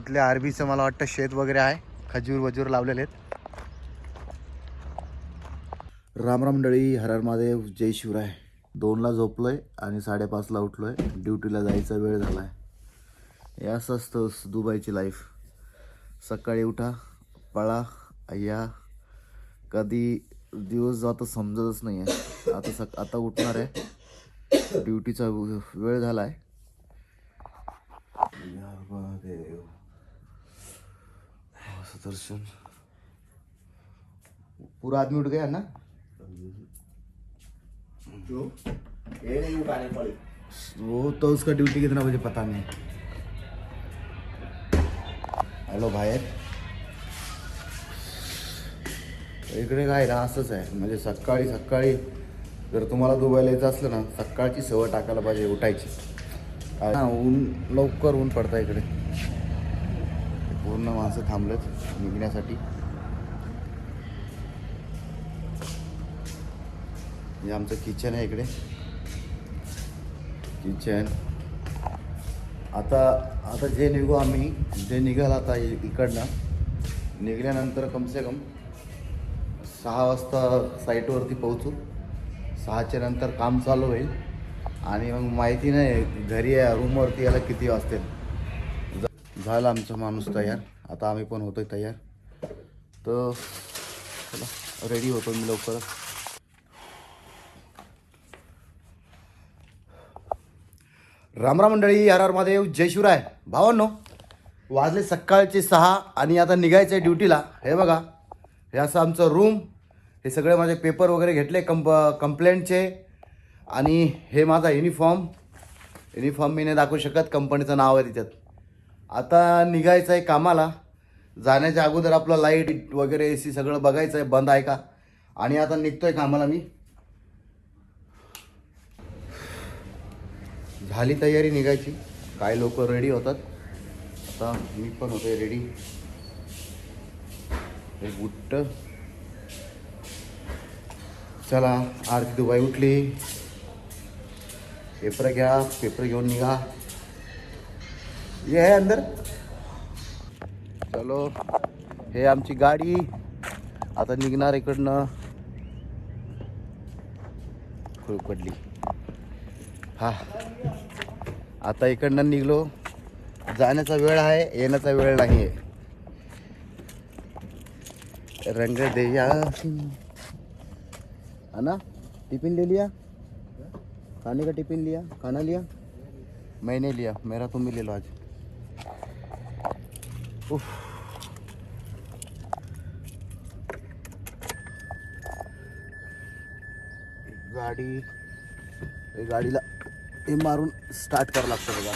कुठल्या आरबीचं मला वाटतं शेत वगैरे आहे. खजूर वजूर लावलेले आहेत. रामराम मंडळी हरहर महादेव जय शिवराय. दोनला झोपलोय आणि साडेपाचला उठलोय. ड्युटीला जायचा वेळ झाला हे असं असतं दुबईची लाईफ सकाळी उठा पळा या. कधी दिवस जातो समजतच नाही आहे आता सक आता उठणार आहे. ड्युटीचा वेळ झाला आहे दर्शन। पूरा आदमी उठ गया ना? वो तो उसका ड्यूटी कितना बजे पता नहीं। हॅलो बाहेर इकडे काय ना असंच आहे. म्हणजे सकाळी सकाळी जर तुम्हाला दुबईला यायचं असलं ना सकाळची सवय टाकायला पाहिजे उठायची. हा ऊन लवकर ऊन पडतं इकडे. पूर्ण माणसं थांबलेत निघण्यासाठी. हे आमचं किचन आहे इकडे. किचन आता आता जे निघू आम्ही जे निघाल आता इकडनं निघाल्यानंतर कमसे कम सहा वाजता साईटवरती पोहोचू. सहाच्या नंतर काम चालू होईल. आणि मग माहिती नाही घरी या रूमवरती याला किती वाजतील. झालं आमचा माणूस तयार. आता आम्ही पण होतोय तयार. तर चला रेडी होतो मी लवकरच. रामराम मंडळी आर आर महादेव जय शिवराय. भावांनो वाजले सकाळचे सहा आणि आता निघायचं आहे ड्युटीला. हे बघा हे असं आमचं रूम हे सगळे माझे पेपर वगैरे घेतले कंप कंप्लेंटचे आणि हे माझा युनिफॉर्म युनिफॉर्म मी नाही दाखवू शकत कंपनीचं नाव आहे तिच्यात. आता निघायचं आहे कामाला. जाण्याच्या अगोदर आपलं लाइट वगैरे ए सी सगळं बघायचं आहे बंद आहे का? आणि आता निघतोय कामाला मी. झाली तयारी निघायची. काय लोक रेडी होतात. आता मी पण होते रेडी हे बुट्ट चला आरती दुबाई उठली. पेपर घ्या पेपर घेऊन निघा. ये है अंदर। चलो हे आमची गाडी. आता निघणार इकडनं. खूप पडली हा. आता इकडनं निघलो. जाण्याचा वेळ आहे येण्याचा वेळ नाही आहे रंग देया है ना? टिफिन ले लिया? खाने का टिफिन लिया? खाना लिया? मैंने लिया. मेरा तुम भी ले लो आज. गाडी. गाडीला हे मारून स्टार्ट करावं लागतं बघा.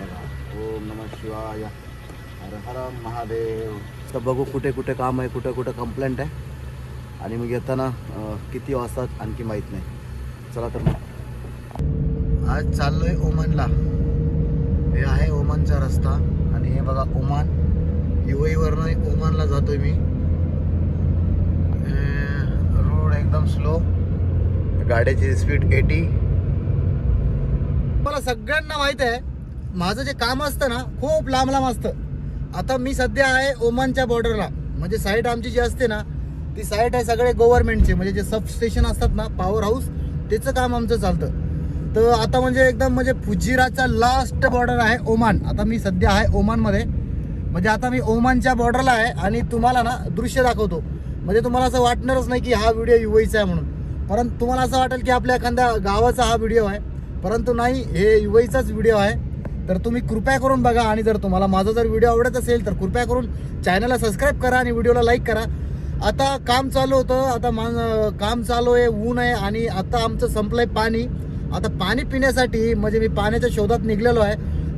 बघा. ओम नम शिवाय. हर हर महादेव. तर बघू कुठे कुठे काम आहे कुठे कुठे कंप्लेंट आहे. आणि मग येताना किती वाजतात आणखी माहीत नाही. चला तर मग. आज चाललोय ओमानला. हे आहे ओमानचा रस्ता. आणि हे बघा ओमान. युएईवरनं ओमानला जातोय मी. रोड एकदम स्लो गाड्याची स्पीड एटी मला सगळ्यांना माहीत आहे माझं जे काम असतं ना खूप लांब लांब असतं. आता मी सध्या आहे ओमानच्या बॉर्डरला म्हणजे साईट आमची जी असते ना ती साईट आहे सगळे गव्हर्नमेंटचे म्हणजे जे सब स्टेशन असतात ना पॉवर हाऊस त्याचं काम आमचं चालतं. तर आता म्हणजे एकदम म्हणजे फुजिराचा लास्ट बॉर्डर आहे ओमान. आता मी सध्या आहे ओमानमध्ये. म्हणजे आता मी ओमानच्या बॉर्डरला आहे आणि तुम्हाला ना दृश्य दाखवतो. म्हणजे तुम्हाला असं वाटणारच नाही की हा व्हिडिओ युएचा आहे म्हणून. परंतु तुम्हाला असं वाटेल की आपल्या एखाद्या गावाचा हा व्हिडिओ आहे. परंतु नाही हे युएचाच व्हिडिओ आहे. तर तुम्ही कृपया करून बघा आणि जर तुम्हाला माझा जर व्हिडिओ आवडत असेल तर कृपया करून चॅनलला सबस्क्राईब करा आणि व्हिडिओला लाईक करा. आता काम चालू होतं. आता मा काम चालू आहे ऊन आहे आणि आता आमचं संपलं आहे पाणी. आता पाणी पिण्यासाठी म्हणजे मी पाण्याच्या शोधात निघलेलो आहे.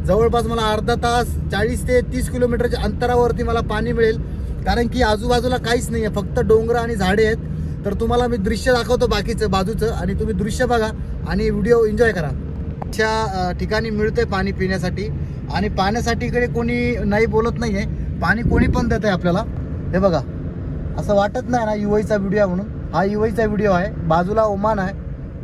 जवळपास मला अर्धा तास चाळीस ते तीस किलोमीटरच्या अंतरावरती मला पाणी मिळेल. कारण की आजूबाजूला काहीच नाही आहे फक्त डोंगर आणि झाडे आहेत. तर तुम्हाला मी दृश्य दाखवतो बाकीचं बाजूचं आणि तुम्ही दृश्य बघा आणि व्हिडिओ एन्जॉय करा. अशा ठिकाणी मिळतंय पाणी पिण्यासाठी. आणि पाण्यासाठी इकडे कोणी नाही बोलत नाही आहे पाणी कोणी पण देत आहे आपल्याला. हे बघा. असं वाटत नाही ना युआईचा व्हिडिओ म्हणून. हा युआईचा व्हिडिओ आहे. बाजूला ओमान आहे.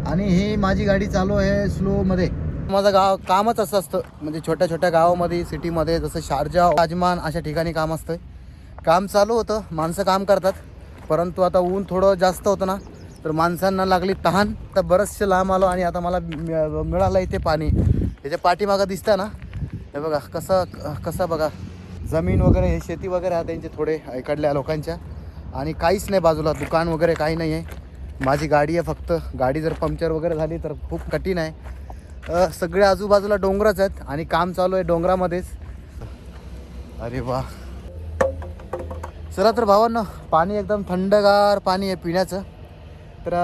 आणि ही माझी गाडी चालू आहे स्लोमध्ये माझं गाव कामच असं असतं. म्हणजे छोट्या छोट्या गावामध्ये सिटीमध्ये जसं शारजा राजमान अशा ठिकाणी काम असतं. काम चालू होतं. माणसं काम करतात. परंतु आता ऊन थोडं जास्त होतं ना तर माणसांना लागली तहान. तर बरंचसे लांब आलो आणि आता मला मिळालं इथे पाणी. त्याच्या पाठीमागं दिसतं ना. हे बघा कसं कसं बघा. जमीन वगैरे हे शेती वगैरे आहे त्यांचे थोडे इकडल्या लोकांच्या. आणि काहीच नाही बाजूला. दुकान वगैरे काही नाही आहे माझी गाडी आहे फक्त. गाडी जर पंक्चर वगैरे झाली तर खूप कठीण आहे. सगळे आजूबाजूला डोंगरच आहेत आणि काम चालू आहे डोंगरामध्येच. अरे वा. चला तर भावांना पाणी एकदम थंडगार पाणी आहे पिण्याचं. तर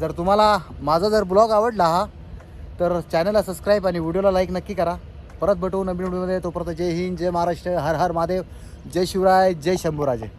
जर तुम्हाला माझा जर ब्लॉग आवडला हा तर चॅनलला सबस्क्राईब आणि व्हिडिओला लाईक नक्की करा. परत भेटू नवीन व्हिडिओमध्ये. तोपर्यंत जय हिंद जय महाराष्ट्र हर हर महादेव जय शिवराय जय शंभूराजे.